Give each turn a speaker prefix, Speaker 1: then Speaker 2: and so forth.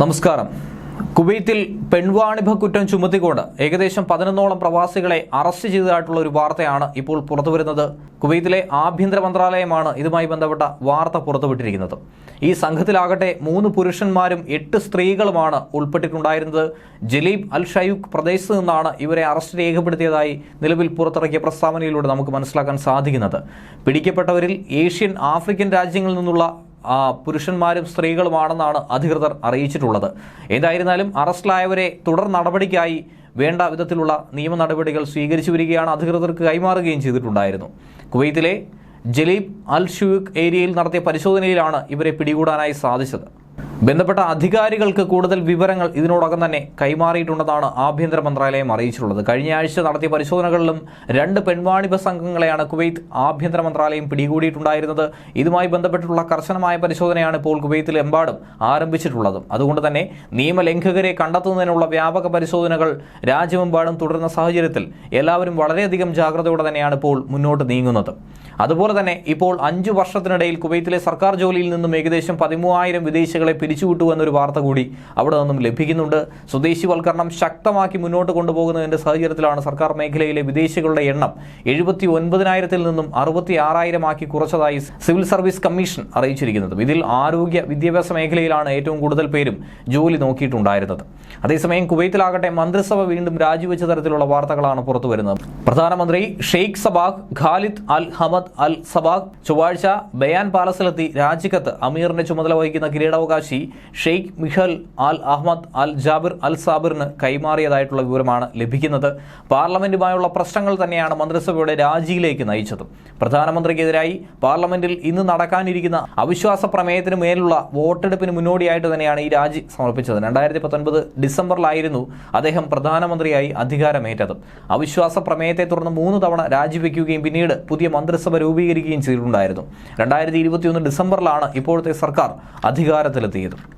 Speaker 1: നമസ്കാരം. കുവൈത്തിൽ പെൺവാണിഭ കുറ്റം ചുമത്തിക്കൊണ്ട് ഏകദേശം പതിനൊന്നോളം പ്രവാസികളെ അറസ്റ്റ് ചെയ്തതായിട്ടുള്ള ഒരു വാർത്തയാണ് ഇപ്പോൾ പുറത്തുവരുന്നത്. കുവൈത്തിലെ ആഭ്യന്തര മന്ത്രാലയമാണ് ഇതുമായി ബന്ധപ്പെട്ട വാർത്ത പുറത്തുവിട്ടിരിക്കുന്നത്. ഈ സംഘത്തിലാകട്ടെ മൂന്ന് പുരുഷന്മാരും എട്ട് സ്ത്രീകളുമാണ് ഉൾപ്പെട്ടിട്ടുണ്ടായിരുന്നത്. ജലീബ് അൽ ഷയൂഖ് പ്രദേശത്ത് നിന്നാണ് ഇവരെ അറസ്റ്റ് രേഖപ്പെടുത്തിയതായി നിലവിൽ പുറത്തിറക്കിയ പ്രസ്താവനയിലൂടെ നമുക്ക് മനസ്സിലാക്കാൻ സാധിക്കുന്നത്. പിടിക്കപ്പെട്ടവരിൽ ഏഷ്യൻ ആഫ്രിക്കൻ രാജ്യങ്ങളിൽ നിന്നുള്ള പുരുഷന്മാരും സ്ത്രീകളുമാണെന്നാണ് അധികൃതർ അറിയിച്ചിട്ടുള്ളത്. ഏതായിരുന്നാലും അറസ്റ്റിലായവരെ തുടർ നടപടിക്കായി വേണ്ട വിധത്തിലുള്ള നിയമ നടപടികൾ സ്വീകരിച്ചു വരികയാണ് അധികൃതർക്ക് കൈമാറുകയും ചെയ്തിട്ടുണ്ടായിരുന്നു. കുവൈത്തിലെ ജലീബ് അൽ ഷുഖ് ഏരിയയിൽ നടത്തിയ പരിശോധനയിലാണ് ഇവരെ പിടികൂടാനായി സാധിച്ചത്. ബന്ധപ്പെട്ട അധികാരികൾക്ക് കൂടുതൽ വിവരങ്ങൾ ഇതിനോടകം തന്നെ കൈമാറിയിട്ടുണ്ടെന്നാണ് ആഭ്യന്തര മന്ത്രാലയം അറിയിച്ചിട്ടുള്ളത്. കഴിഞ്ഞ ആഴ്ച നടത്തിയ പരിശോധനകളിലും രണ്ട് പെൺവാണിഭ സംഘങ്ങളെയാണ് കുവൈത്ത് ആഭ്യന്തര മന്ത്രാലയം പിടികൂടിയിട്ടുണ്ടായിരുന്നത്. ഇതുമായി ബന്ധപ്പെട്ടുള്ള കർശനമായ പരിശോധനയാണ് ഇപ്പോൾ കുവൈത്തിലെമ്പാടും ആരംഭിച്ചിട്ടുള്ളതും. അതുകൊണ്ട് തന്നെ നിയമലംഘകരെ കണ്ടെത്തുന്നതിനുള്ള വ്യാപക പരിശോധനകൾ രാജ്യമെമ്പാടും തുടരുന്ന സാഹചര്യത്തിൽ എല്ലാവരും വളരെയധികം ജാഗ്രതയോടെ തന്നെയാണ് ഇപ്പോൾ മുന്നോട്ട് നീങ്ങുന്നത്. അതുപോലെ തന്നെ ഇപ്പോൾ അഞ്ചു വർഷത്തിനിടയിൽ കുവൈത്തിലെ സർക്കാർ ജോലിയിൽ നിന്നും ഏകദേശം പതിമൂവായിരം വിദേശികളെ പിരിച്ചുവിട്ടു എന്നൊരു വാർത്ത കൂടി അവിടെ നിന്നും ലഭിക്കുന്നുണ്ട്. സ്വദേശിവൽക്കരണം ശക്തമാക്കി മുന്നോട്ട് കൊണ്ടുപോകുന്നതിന്റെ സാഹചര്യത്തിലാണ് സർക്കാർ മേഖലയിലെ വിദേശികളുടെ എണ്ണം എഴുപത്തി ഒൻപതിനായിരത്തിൽ നിന്നും അറുപത്തി ആറായിരമാക്കി കുറച്ചതായി സിവിൽ സർവീസ് കമ്മീഷൻ അറിയിച്ചിരിക്കുന്നത്. ഇതിൽ ആരോഗ്യ വിദ്യാഭ്യാസ മേഖലയിലാണ് ഏറ്റവും കൂടുതൽ പേരും ജോലി നോക്കിയിട്ടുണ്ടായിരുന്നത്. അതേസമയം കുവൈത്തിലാകട്ടെ മന്ത്രിസഭ വീണ്ടും രാജിവെച്ച തരത്തിലുള്ള വാർത്തകളാണ് പുറത്തു വരുന്നത്. പ്രധാനമന്ത്രി Sheikh Sabah Khalid Al Hamad Al Sabah ചൊവ്വാഴ്ച ബയാൻ പാലസിലെത്തി രാജിക്കത്ത് അമീറിന്റെ ചുമതല വഹിക്കുന്ന കിരീടാവകാശി ഷെയ്ഖ് മിഹൽ അൽ അഹമ്മദ് അൽ ജാബിർ അൽ സാബിറിന് കൈമാറിയതായിട്ടുള്ള വിവരമാണ് ലഭിക്കുന്നത്. പാർലമെന്റുമായുള്ള പ്രശ്നങ്ങൾ തന്നെയാണ് മന്ത്രിസഭയുടെ രാജിയിലേക്ക് നയിച്ചത്. പ്രധാനമന്ത്രിക്കെതിരായി പാർലമെന്റിൽ ഇന്ന് നടക്കാനിരിക്കുന്ന അവിശ്വാസ പ്രമേയത്തിന് മേലുള്ള വോട്ടെടുപ്പിന് മുന്നോടിയായിട്ട് തന്നെയാണ് ഈ രാജി സമർപ്പിച്ചത്. രണ്ടായിരത്തി പത്തൊൻപത് ഡിസംബറിലായിരുന്നു അദ്ദേഹം പ്രധാനമന്ത്രിയായി അധികാരമേറ്റത്. അവിശ്വാസ പ്രമേയത്തെ തുടർന്ന് മൂന്ന് തവണ രാജിവെക്കുകയും പിന്നീട് പുതിയ മന്ത്രിസഭ രൂപീകരിക്കുകയും ചെയ്തിട്ടുണ്ടായിരുന്നു. രണ്ടായിരത്തി ഇരുപത്തിയൊന്ന് ഡിസംബറിലാണ് ഇപ്പോഴത്തെ സർക്കാർ അധികാരത്തിലെത്തിയത്. километров.